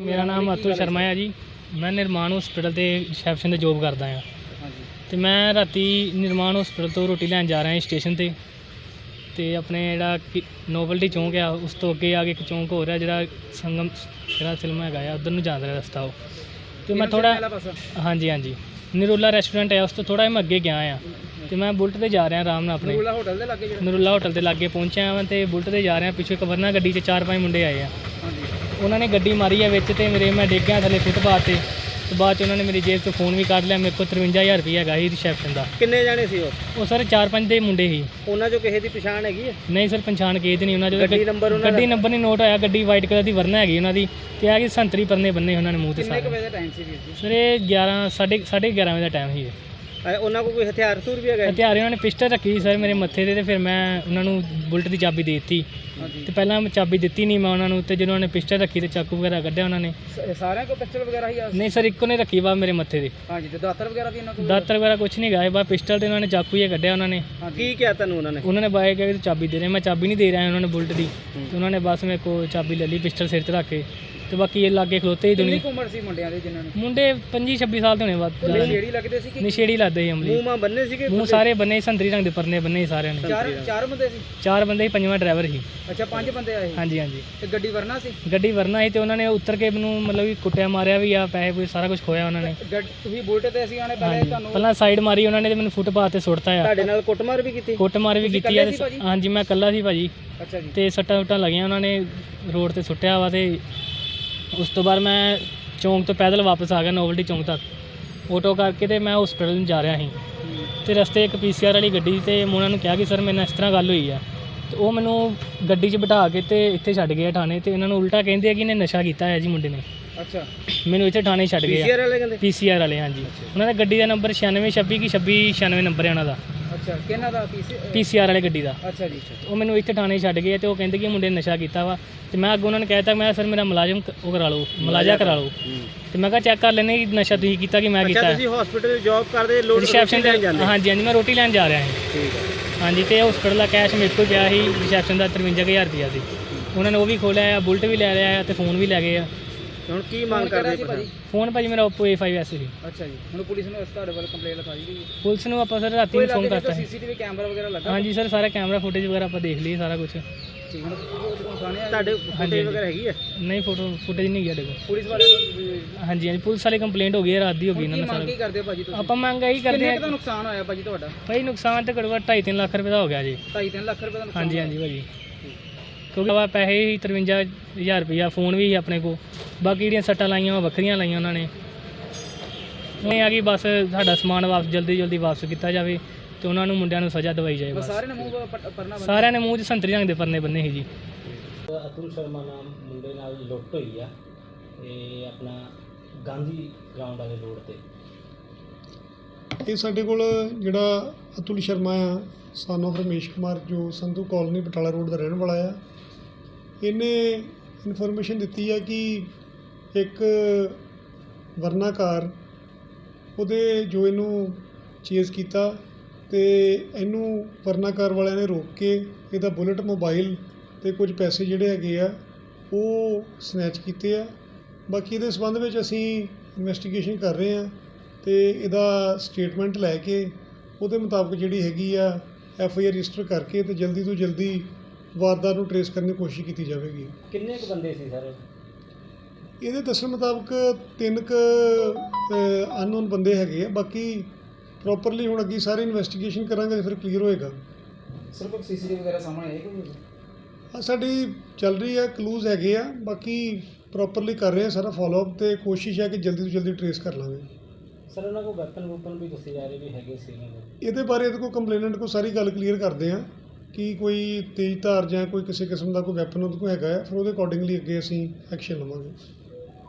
ਮੇਰਾ ਨਾਮ ਅਤੁਲ ਸ਼ਰਮਾ ਹੈ ਜੀ। ਮੈਂ ਨਿਰਮਾਣ ਹਸਪੀਟਲ ਤੇ ਰਿਸੈਪਸ਼ਨ ਤੇ ਜੋਬ ਕਰਦਾ ਹਾਂ। ਤੇ ਮੈਂ ਰਾਤੀ ਨਿਰਮਾਣ ਹਸਪੀਟਲ ਤੋਂ ਰੋਟੀ ਲੈਣ ਜਾ ਰਿਹਾ ਹਾਂ ਸਟੇਸ਼ਨ ਤੇ। ਤੇ ਆਪਣੇ ਜਿਹੜਾ ਨੋਵਲਟੀ ਚੌਂਕ ਆ ਉਸ ਤੋਂ ਅੱਗੇ ਆ ਕੇ ਇੱਕ ਚੌਂਕ ਹੋ ਰਿਹਾ ਜਿਹੜਾ ਸੰਗਮ ਜਿਹੜਾ ਫਿਲਮ ਹੈਗਾ ਆ ਉਧਰ ਨੂੰ ਜਾਂਦਾ ਰਿਹਾ ਰਸਤਾ ਉਹ। ਤੇ ਮੈਂ ਥੋੜਾ ਹਾਂਜੀ ਹਾਂਜੀ। ਨਿਰੋਲਾ ਰੈਸਟੋਰੈਂਟ ਹੈ ਉਸ ਤੋਂ ਥੋੜਾ ਮੈਂ ਅੱਗੇ ਗਿਆ ਆ। ਤੇ ਮੈਂ ਬੁਲਟ ਤੇ ਜਾ ਰਿਹਾ ਆਰਾਮ ਨਾਲ ਆਪਣੇ। ਨੂਲਾ ਹੋਟਲ ਦੇ ਲੱਗੇ ਜਿਹੜਾ? ਨਰੁੱਲਾ ਹੋਟਲ ਦੇ ਲਾਗੇ ਪਹੁੰਚਿਆ ਹਾਂ ਤੇ ਬੁਲਟ ਤੇ ਜਾ ਰਿਹਾ ਪਿੱਛੇ ਇੱਕ ਵਰਨਾ ਗੱਡੀ 'ਚ ਚਾਰ ਪੰਜ ਮੁੰਡੇ ਆਏ ਆ। ਉਹਨਾਂ ਨੇ ਗੱਡੀ ਮਾਰੀ ਆ ਵਿੱਚ ਤੇ ਮੇਰੇ ਮੈਂ ਡਿੱਗ ਗਿਆ ਥੱਲੇ ਫੁੱਟਪਾਥ ਤੇ। ਤੇ ਬਾਅਦ ਚ ਉਹਨਾਂ ਨੇ ਮੇਰੀ ਜੇਬ ਤੋਂ ਫੋਨ ਵੀ ਕੱਢ ਲਿਆ ਮੇਰੇ ਕੋਲ 53000 ਰੁਪਏ ਹੈਗਾ ਸੀ ਰਿਸੈਪਸ਼ਨ ਦਾ। ਕਿੰਨੇ ਜਾਣੇ ਸੀ ਉਹ? ਉਹ ਸਰ ਚਾਰ ਪੰਜ ਦੇ ਮੁੰਡੇ ਸੀ। ਉਹਨਾਂ ਚੋਂ ਕਿਸੇ ਦੀ ਪਛਾਣ ਹੈਗੀ ਹੈ ਨਹੀਂ ਸਰ ਪਛਾਣ ਕੇ ਤੇ ਨਹੀਂ ਉਹਨਾਂ ਜੋ ਗੱਡੀ ਨੰਬਰ ਉਹਨਾਂ ਗੱਡੀ ਨੰਬਰ ਨਹੀਂ ਨੋਟ ਹੋਇਆ ਗੱਡੀ ਵਾਈਟ ਕਲਰ ਦੀ ਵਰਨਾ ਹੈਗੀ ਉਹਨਾਂ ਦੀ ਤੇ ਆ ਕਿ ਸੰਤਰੀ ਪਰਨੇ ਬੰਨੇ ਉਹਨਾਂ ਨੇ ਮੂੰਹ ਤੇ ਕਿੰਨੇ ਕੁ ਸਾਰੇ। ਵਜੇ ਦਾ ਟਾਈਮ ਸੀ ਵੀਰ ਜੀ? ਸਰ ਇਹ 11 ਸਾਢੇ ਸਾਢੇ 11 ਵਜੇ ਦਾ ਟਾਈਮ ਸੀ। ਇਹ। ਅ, ਉਹਨਾਂ ਕੋਲ ਕੋਈ ਹਥਿਆਰ ਹਥੂਰ ਵੀ ਹੈਗਾ ਹੈ? ਹਥਿਆਰ ਉਹਨਾਂ ਨੇ ਪਿਸਟਲ ਰੱਖੀ ਸੀ ਸਰ ਮੇਰੇ ਮੱਥੇ ਤੇ ਤੇ ਫਿਰ ਮੈਂ ਉਹਨਾਂ ਨੂੰ ਬੁਲਟ ਦੀ ਚਾਬੀ ਦੇ ਦਿੱਤੀ। ਹਾਂਜੀ। ਤੇ ਪਹਿਲਾਂ ਮੈਂ ਚਾਬੀ ਦਿੱਤੀ ਨਹੀਂ ਮੈਂ ਉਹਨਾਂ ਨੂੰ ਤੇ ਜਦੋਂ ਉਹਨਾਂ ਨੇ ਪਿਸਟਲ ਰੱਖੀ ਤੇ ਚਾਕੂ ਵਗੈਰਾ ਕੱਢਿਆ ਉਹਨਾਂ ਨੇ। ਸ- ਸਾਰਿਆਂ ਕੋਲ ਪਿਸਟਲ ਵਗੈਰਾ ਹੀ ਆ? ਨਹੀਂ ਸਰ ਇੱਕੋ ਨੇ ਰੱਖੀ ਵਾ ਮੇਰੇ ਮੱਥੇ ਤੇ। ਹਾਂਜੀ ਤੇ ਦਾਤਰ ਵਗੈਰਾ ਵੀ ਇਹਨਾਂ ਕੋਲ? ਦਾਤਰ ਵਗੈਰਾ ਕੁਝ ਨਹੀਂ ਗਾਏ ਬਾ ਪਿਸਟਲ ਤੇ ਉਹਨਾਂ ਨੇ ਚਾਕੂ ਹੀ ਕੱਢਿਆ ਉਹਨਾਂ ਨੇ। ਕੀ ਕਿਹਾ ਤੁਹਾਨੂੰ ਉਹਨਾਂ ਨੇ? ਉਹਨਾਂ ਨੇ ਬਾਏ ਕਿ ਚਾਬੀ ਦੇ ਰਹੇ ਮੈਂ ਚਾਬੀ ਨਹੀਂ ਦੇ ਰਿਹਾ ਉਹਨਾਂ ਨੇ ਬੁਲਟ ਦੀ। ਤੇ ਉਹਨਾਂ ਨੇ ਬਸ ਮੇਰੇ ਕੋਲ ਚਾਬੀ ਲੈ ਲਈ ਪਿਸਟਲ ਸਿਰ ਤੇ ਰੱਖ ਕੇ। ਤੇ ਬਾਕੀ ਇਹ ਲਾਗੇ ਖਲੋਤੇ ਹੀ ਕਿੰਨੀ ਕੁ ਉਮਰ ਸੀ ਮੁੰਡਿਆਂ ਦੇ ਜਿਨ੍ਹਾਂ ਨੇ ਮੁੰਡੇ 25 26 ਸਾਲ ਦੇ ਹੋਣੇ ਬਾਅਦ ਨਸ਼ੇੜੀ ਲੱਗਦੇ ਸੀ ਕਿ ਨਸ਼ੇੜੀ ਲੱਗਦੇ ਸੀ ਅਮਲੀ। ਮੂੰਹ ਮਾਂ ਬੰਨੇ ਸੀਗੇ ਮੂੰਹ ਸਾਰੇ ਬੰਨੇ ਸੀ, ਸੰਤਰੀ ਰੰਗ ਦੇ ਪਰਨੇ ਬੰਨੇ ਸੀ ਸਾਰਿਆਂ ਨੇ ਚਾਰ ਚਾਰ ਬੰਦੇ ਸੀ? ਚਾਰ ਬੰਦੇ ਸੀ ਪੰਜਵਾਂ ਡਰਾਈਵਰ ਸੀ। ਅੱਛਾ ਪੰਜ ਬੰਦੇ ਆਏ ਹਾਂਜੀ ਹਾਂਜੀ। ਤੇ ਗੱਡੀ ਵਰਨਾ ਸੀ? ਗੱਡੀ ਵਰਨਾ ਸੀ ਤੇ ਉਹਨਾਂ ਨੇ ਉੱਤਰ ਕੇ ਮੈਨੂੰ ਮਤਲਬ ਕਿ ਕੁੱਟਿਆ ਮਾਰਿਆ ਵੀ ਆ ਪੈਸੇ ਪੂਸੇ ਸਾਰਾ ਕੁਝ ਖੋਇਆ ਉਹਨਾਂ ਨੇ। ਗੱਡ ਤੁਸੀਂ ਬੁਲਟ ਤੇ ਅਸੀਂ ਆਣੇ ਪਹਿਲੇ ਹਾਂਜੀ। ਤੁਹਾਨੂੰ ਪਹਿਲਾਂ ਸਾਈਡ ਮਾਰੀ ਉਹਨਾਂ ਨੇ ਤੇ ਮੈਨੂੰ ਫੁੱਟਪਾਥ ਤੇ ਸੁੱਟਤਾ ਆ। ਤੁਹਾਡੇ ਨਾਲ ਕੁੱਟਮਾਰ ਵੀ ਕੀਤੀ? ਕੁੱਟ ਮਾਰ ਵੀ ਤੁਸੀਂ ਕੀਤੀ ਆ ਇਕੱਲੇ ਸੀ ਤੇ ਭਾਜੀ? ਹਾਂਜੀ ਮੈਂ ਇਕੱਲਾ ਸੀ ਭਾਜੀ। ਅੱਛਾ ਜੀ। ਤੇ ਸੱਟਾਂ ਸੁੱਟਾਂ ਲੱਗੀਆਂ ਉਹਨਾਂ ਨੇ ਰੋਡ ਤੇ ਸੁੱਟਿਆ ਵਾ ਤੇ ਉਸ ਤੋਂ ਬਾਅਦ ਮੈਂ ਚੌਂਕ ਤੋਂ ਪੈਦਲ ਵਾਪਸ ਆ ਗਿਆ ਨੋਵਲਟੀ ਚੌਂਕ ਤੱਕ। ਆਟੋ ਕਰਕੇ ਤੇ ਮੈਂ ਹਸਪੀਟਲ ਨੂੰ ਜਾ ਰਿਹਾ ਸੀ। ਤੇ ਰਸਤੇ ਇੱਕ ਪੀਸੀਆਰ ਵਾਲੀ ਗੱਡੀ ਤੇ ਮੈਂ ਉਹਨਾਂ ਨੂੰ ਕਿਹਾ ਕਿ ਸਰ ਮੇਰੇ ਨਾਲ ਇਸ ਤਰ੍ਹਾਂ ਗੱਲ ਹੋਈ ਆ। ਤੇ ਉਹ ਮੈਨੂੰ ਗੱਡੀ 'ਚ ਬਿਠਾ ਕੇ ਤੇ ਇੱਥੇ ਛੱਡ ਗਏ ਥਾਣੇ ਤੇ ਇਹਨਾਂ ਨੂੰ ਉਲਟਾ ਕਹਿੰਦੇ ਆ ਕਿ ਇਹਨੇ ਨਸ਼ਾ ਕੀਤਾ ਹੈ ਜੀ ਮੁੰਡੇ ਨੇ। ਅੱਛਾ। ਮੈਨੂੰ ਇੱਥੇ ਥਾਣੇ ਛੱਡ ਗਏ ਪੀਸੀਆਰ ਵਾਲੇ ਕਹਿੰਦੇ? ਪੀਸੀਆਰ ਵਾਲੇ ਹਾਂਜੀ। ਉਹਨਾਂ ਦਾ ਗੱਡੀ ਦਾ ਨੰਬਰ 9626 ਕੀ 2696 ਨੰਬਰ ਹੈ ਉਹਨਾਂ ਦਾ। ਅੱਛਾ ਕਿਹਨਾਂ ਦਾ ਪੀਸੀ ਪੀਸੀਆਰ ਵਾਲੇ ਗੱਡੀ ਦਾ। ਅੱਛਾ ਜੀ ਉਹ ਮੈਨੂੰ ਇੱਥੇ ਥਾਣੇ ਛੱਡ ਗਏ ਤੇ ਉਹ ਕਹਿੰਦੇ ਕਿ ਇਹ ਮੁੰਡੇ ਨੇ ਨਸ਼ਾ ਕੀਤਾ ਵਾ। ਤੇ ਮੈਂ ਅੱਗੇ ਉਹਨਾਂ ਨੂੰ ਕਹਿਤਾ ਮੈਂ ਸਰ ਮੇਰਾ ਮੁਲਾਜ਼ਮ ਕ- ਉਹ ਕਰਾ ਲਓ ਮੁਲਾਜ਼ਾ ਕਰਾ ਲਓ। ਤੇ ਮੈਂ ਕਿਹਾ ਚੈੱਕ ਕਰ ਲੈਣੇ ਕਿ ਨਸ਼ਾ ਤੁਸੀਂ ਕੀਤਾ ਕਿ ਮੈਂ ਅੱਛਾ ਕੀਤਾ ਤੁਸੀਂ ਹਸਪੀਟਲ ਜੌਬ ਕਰਦੇ ਲੋਡ ਰਿਸੈਪਸ਼ਨ ਤੇ ਜਾਂਦੇ। ਹਾਂਜੀ ਹਾਂਜੀ ਮੈਂ ਰੋਟੀ ਲੈਣ ਜਾ ਰਿਹਾ ਠੀਕ ਹੈ। ਹਾਂਜੀ ਤੇ ਹਸਪੀਟਲ ਦਾ ਕੈਸ਼ ਮੇਰੇ ਕੋਲ ਪਿਆ ਸੀ ਰਿਸੈਪਸ਼ਨ ਦਾ 53000 ਰੁਪਇਆ ਸੀ। ਉਹਨਾਂ ਨੇ ਉਹ ਵੀ ਖੋਲਿਆ ਆ ਬੁਲਟ ਵੀ ਲੈ ਲਿਆ ਆ ਤੇ ਫੋਨ ਵੀ ਲੈ ਗਏ ਆ। ਹੁਣ ਕੀ ਮੰਗ ਕਰਦੇ ਭਾਜੀ। ਫੋਨ ਭਾਜੀ ਮੇਰਾ Oppo A5s ਸੀ। ਅੱਛਾ ਜੀ। ਹੁਣ ਪੁਲਿਸ ਨੂੰ ਇਸ ਤੁਹਾਡੇ ਵੱਲ ਕੰਪਲੇਂਟ ਲਿਖਾਈ ਗਈ। ਪੁਲਿਸ ਨੂੰ ਆਪਾਂ ਸਰ ਰਾਤੀ ਫੋਨ ਕਰਤਾ ਸੀ। ਸੀਸੀਟੀਵੀ ਕੈਮਰਾ ਵਗੈਰਾ ਲੱਗਾ ਹਾਂਜੀ ਸਰ ਸਾਰਾ ਕੈਮਰਾ ਫੁਟੇਜ ਵਗੈਰਾ ਆਪਾਂ ਦੇਖ ਲਈ ਸਾਰਾ ਕੁਝ ਠੀਕ ਹੁਣ ਤੁਹਾਡੇ ਫੁਟੇਜ ਵਗੈਰਾ ਹੈਗੀ ਹੈ ਨਹੀਂ ਫੋਟੋ ਫੁਟੇਜ ਨਹੀਂ ਗਿਆ ਦੇਖੋ ਪੁਲਿਸ ਵਾਲੇ ਹਾਂਜੀ ਹਾਂਜੀ। ਪੁਲਿਸ ਵਾਲੀ ਕੰਪਲੇਂਟ ਹੋ ਗਈ ਹੈ ਰਾਤ ਦੀ ਹੋ ਗਈ ਇਹਨਾਂ ਸਾਰਾ ਕੀ ਕਰਦੇ ਹੋ ਭਾਜੀ ਤੁਸੀਂ? ਆਪਾਂ ਮੰਗ ਇਹੀ ਕਰਦੇ ਕਿੰਨੇ ਆ ਕੁ ਦਾ ਨੁਕਸਾਨ ਹੋਇਆ ਭਾਜੀ ਤੁਹਾਡਾ? ਭਾਈ ਨੁਕਸਾਨ ਤੇ ਘੱਟ 2.5 ਲੱਖ ਰੁਪਏ ਦਾ ਹੋ ਗਿਆ ਜੀ। 2.5 ਲੱਖ ਰੁਪਏ ਦਾ ਨੁਕਸਾਨ ਹਾਂਜੀ ਹਾਂਜੀ ਭਾਜੀ। ਕਿਉਂਕਿ ਆਵਾ ਪੈਸੇ ਹੀ 53000 ਰੁਪਇਆ ਫੋਨ ਵੀ ਸੀ ਆਪਣੇ ਕੋ ਬਾਕੀ ਜਿਹੜੀਆਂ ਸੱਟਾਂ ਲਾਈਆਂ ਉਹ ਵੱਖਰੀਆਂ ਲਾਈਆਂ ਉਹਨਾਂ ਨੇ। ਉਹ ਇਹ ਆ ਕਿ ਬਸ ਸਾਡਾ ਸਮਾਨ ਵਾਪਸ ਜਲਦੀ ਜਲਦੀ ਵਾਪਸ ਕੀਤਾ ਜਾਵੇ ਤੇ ਉਹਨਾਂ ਨੂੰ ਮੁੰਡਿਆਂ ਨੂੰ ਸਜ਼ਾ ਦਵਾਈ ਜਾਏ ਬਸ ਸਾਰੇ ਨੇ ਮੂੰਹ ਪਰਨਾ। ਸਾਰਿਆਂ ਨੇ ਮੂੰਹ 'ਚ ਸੰਤਰੀ ਰੰਗ ਦੇ ਪਰਨੇ ਬੰਨੇ ਸੀ ਜੀ। ਅਤੁਲ ਸ਼ਰਮਾ ਨਾਮ ਮੁੰਡੇ ਨਾਲ ਲੁੱਟ ਹੋਈ ਆ। ਤੇ ਆਪਣਾ ਗਾਂਧੀ ਗਰਾਊਂਡ ਵਾਲੇ ਰੋਡ ਤੇ। ਇਹ ਸਾਡੇ ਕੋਲ ਜਿਹੜਾ ਅਤੁਲ ਸ਼ਰਮਾ ਆ ਸਨ of ਰਮੇਸ਼ ਕੁਮਾਰ ਜੋ ਸੰਧੂ ਕਾਲੋਨੀ ਬਟਾਲਾ ਰੋਡ ਦਾ ਰਹਿਣ ਵਾਲਾ ਆ। ਇਹਨੇ ਇਨਫੋਰਮੇਸ਼ਨ ਦਿੱਤੀ ਆ ਕਿ ਇੱਕ ਵਰਨਾਕਾਰ ਉਹਦੇ ਜੋ ਇਹਨੂੰ ਚੇਸ ਕੀਤਾ ਤੇ ਇਹਨੂੰ ਵਰਨਾਕਾਰ ਵਾਲਿਆਂ ਨੇ ਰੋਕ ਕੇ ਇਹਦਾ ਬੁਲਟ ਮੋਬਾਈਲ ਤੇ ਕੁਝ ਪੈਸੇ ਜਿਹੜੇ ਹੈਗੇ ਆ ਉਹ ਸਨੈਚ ਕੀਤੇ ਆ। ਬਾਕੀ ਇਹਦੇ ਸੰਬੰਧ ਵਿੱਚ ਅਸੀਂ ਇਨਵੈਸਟੀਗੇਸ਼ਨ ਕਰ ਰਹੇ ਆ ਤੇ ਇਹਦਾ ਸਟੇਟਮੈਂਟ ਲੈ ਕੇ ਉਹਦੇ ਮੁਤਾਬਕ ਜਿਹੜੀ ਹੈਗੀ ਆ ਐਫ ਆਈ ਆਰ ਰਜਿਸਟਰ ਕਰਕੇ ਤੇ ਜਲਦੀ ਤੋਂ ਜਲਦੀ ਵਾਰਦਾਤ ਨੂੰ ਟਰੇਸ ਕਰਨ ਦੀ ਕੋਸ਼ਿਸ਼ ਕੀਤੀ ਜਾਵੇਗੀ। ਕਿੰਨੇ ਕੁ ਬੰਦੇ ਸੀ ਸਰ? ਇਹਦੇ ਦੱਸਣ ਮੁਤਾਬਕ ਤਿੰਨ ਕ ਅਨਨੋਨ ਬੰਦੇ ਹੈਗੇ ਆ। ਬਾਕੀ ਪ੍ਰੋਪਰਲੀ ਹੁਣ ਅੱਗੇ ਸਾਰੀ ਇਨਵੈਸਟੀਗੇਸ਼ਨ ਕਰਾਂਗੇ ਤੇ ਫਿਰ ਕਲੀਅਰ ਹੋਏਗਾ। ਸਰ ਕੋਈ ਸੀਸੀਟੀਵੀ ਵਗੈਰਾ ਸਾਹਮਣੇ ਆਏ ਕੋਈ ਆ ਸਾਡੀ ਚੱਲ ਰਹੀ ਹੈ ਕਲੂਜ਼ ਹੈਗੇ ਆ। ਬਾਕੀ ਪ੍ਰੋਪਰਲੀ ਕਰ ਰਹੇ ਆ ਸਾਰਾ ਫਾਲੋ ਅਪ ਤੇ ਕੋਸ਼ਿਸ਼ ਹੈ ਕਿ ਜਲਦੀ ਤੋਂ ਜਲਦੀ ਟਰੇਸ ਕਰ ਲਾਂਗੇ। ਸਰ ਉਹਨਾਂ ਕੋਲ ਵੈਪਨ ਵੂਪਨ ਵੀ ਦੱਸੇ ਜਾ ਰਹੇ ਵੀ ਹੈਗੇ ਸੀ ਇਹਦੇ ਬਾਰੇ ਇਹਦੇ ਕੋਲ ਕੰਪਲੇਨੈਂਟ ਕੋਲ ਸਾਰੀ ਗੱਲ ਕਲੀਅਰ ਕਰਦੇ ਆ। ਕਿ ਕੋਈ ਤੇਜ਼ ਧਾਰ ਜਾਂ ਕੋਈ ਕਿਸੇ ਕਿਸਮ ਦਾ ਕੋਈ ਵੈਪਨ ਉਹਦੇ ਕੋਲ ਹੈਗਾ ਹੈ? ਫਿਰ ਉਹਦੇ ਅਕੋਰਡਿੰਗਲੀ ਅੱਗੇ ਅਸੀਂ ਐਕਸ਼ਨ ਲਵਾਂਗੇ।